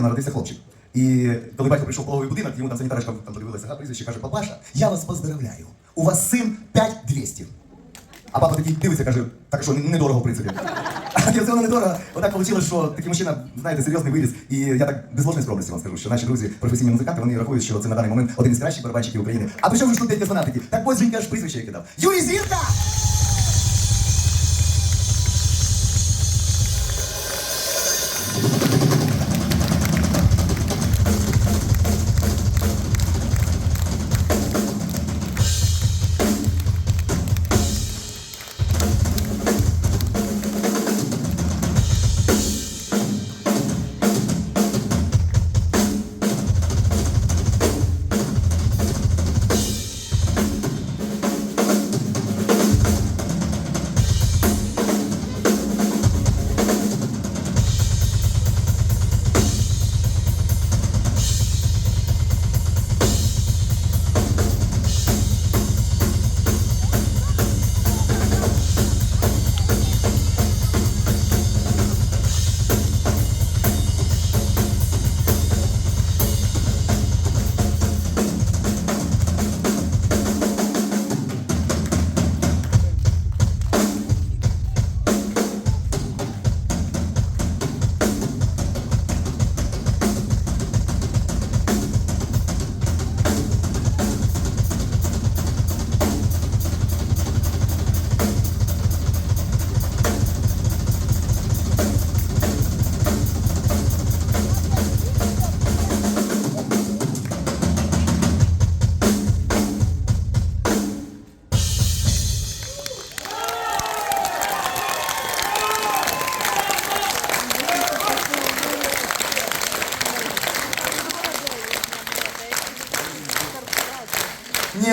квітня народився хлопчик. І коли батько прийшов в пологовий будинок, йому там санітарочка там подивилася ага, прізвище, каже, папаша, я вас поздравляю. У вас син 5200. А папа такий дивиться, каже, так що, недорого, в принципі. А для цього недорого. Отак вийшло, що такий мужчина, знаєте, серйозний виріс. І я так без ложної скромності вам скажу, що наші друзі, професійні музиканти, вони рахують, що це на даний момент один із кращих барабанщиків України. А при чому ж тут деякі фанатики? Так ось жінка аж прізвище яке дав. Юрій Зірка!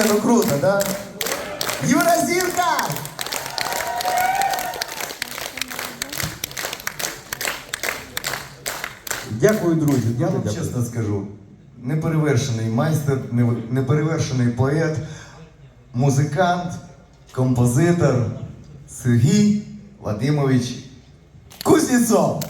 Ну круто, да? Юра Зірка! Дякую, друзі. Я вам дякую. чесно скажу, неперевершений майстер, неперевершений поет, музикант, композитор Сергій Вадимович Кузнєцов.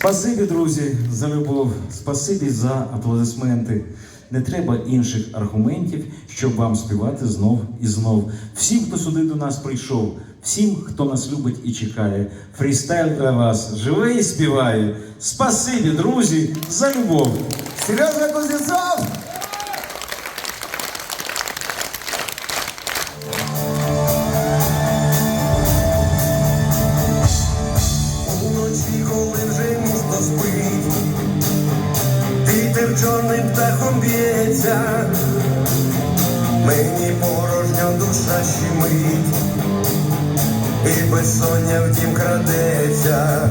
Спасибі, друзі, за любов. Спасибі за аплодисменти. Не треба інших аргументів, щоб вам співати знов і знов. Всім, хто сюди до нас прийшов, всім, хто нас любить і чекає. Фрістайл для вас живе і співає. Спасибі, друзі, за любов. Сережа Кузнєцов! Птахом б'ється, мені порожня душа щемить, і безсоння в дім крадеться.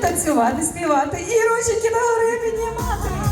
Танцювати, співати і ручки догори піднімати.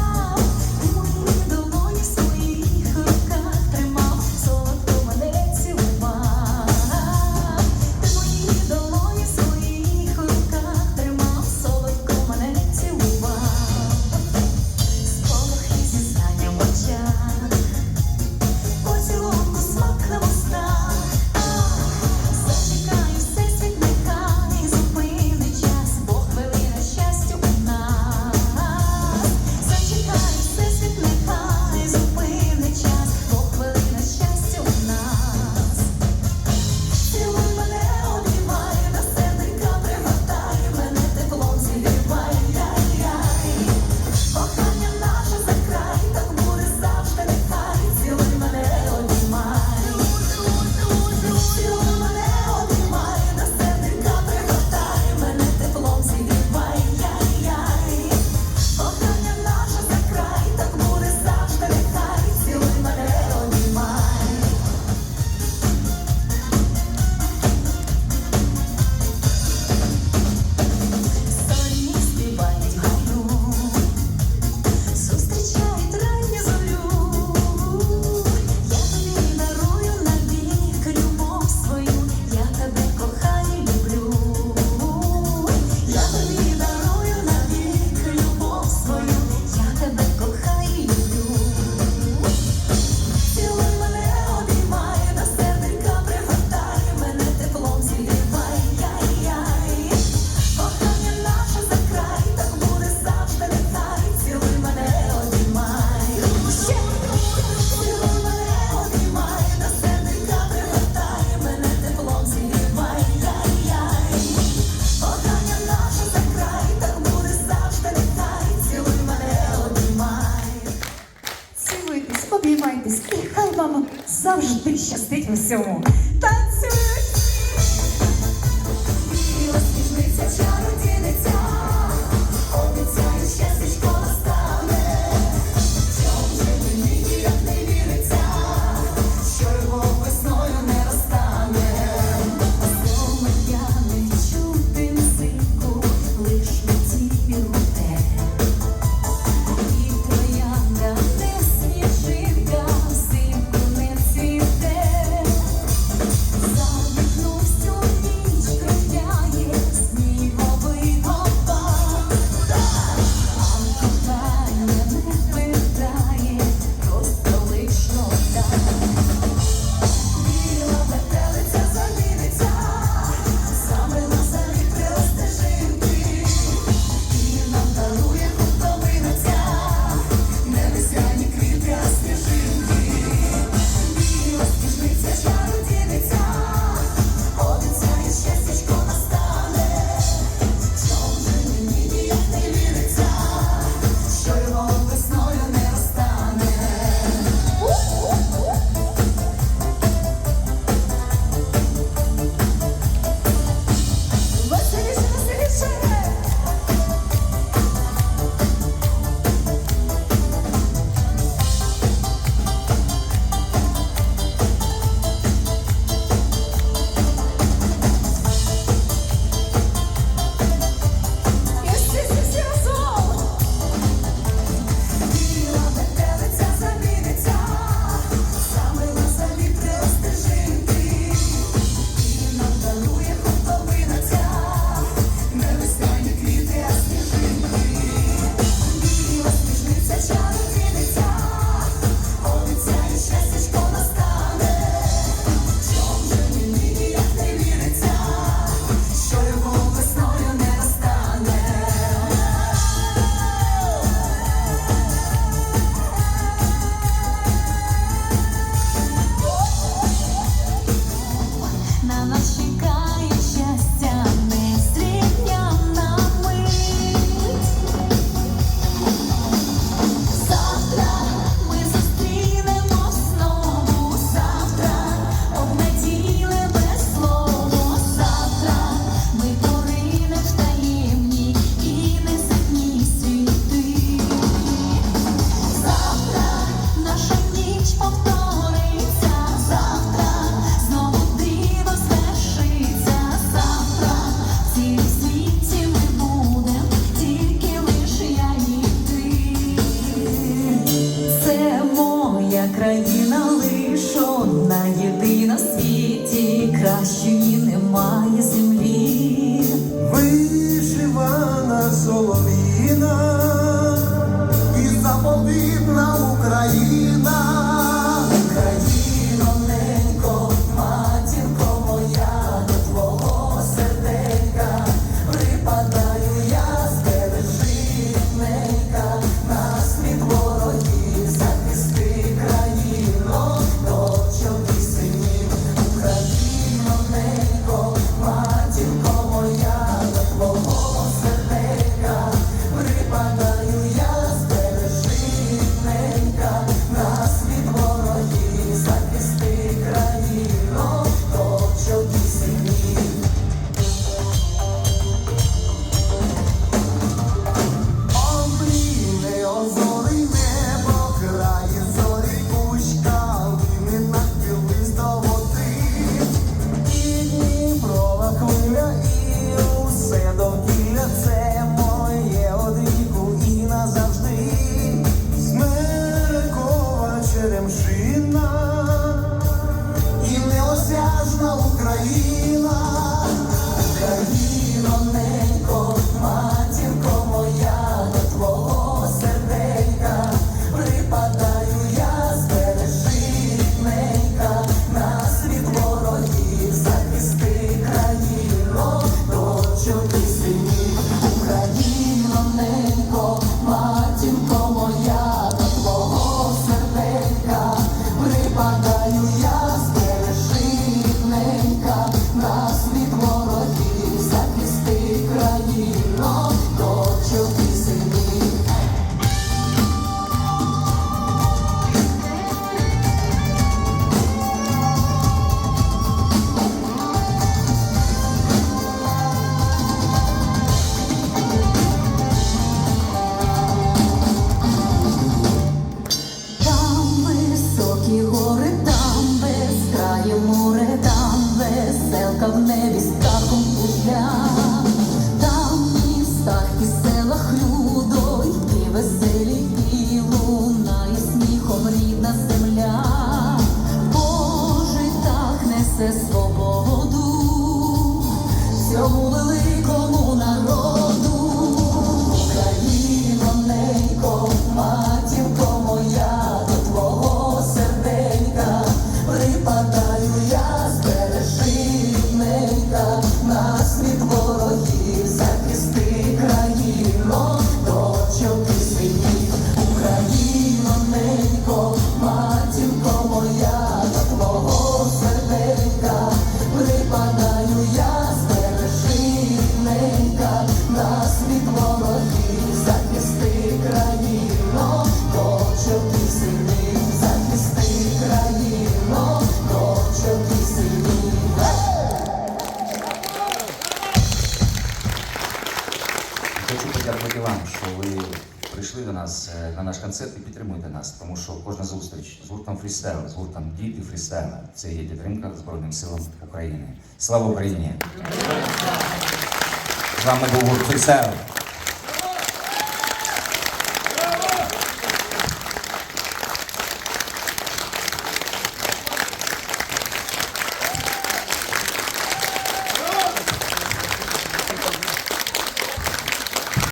Hallelujah. концерти підтримуйте нас, тому що кожна зустріч з гуртом фрістайл, з гуртом діти фрістайла це є підтримка Збройним силам України. Слава Україні! З вами був гурт фрістайл.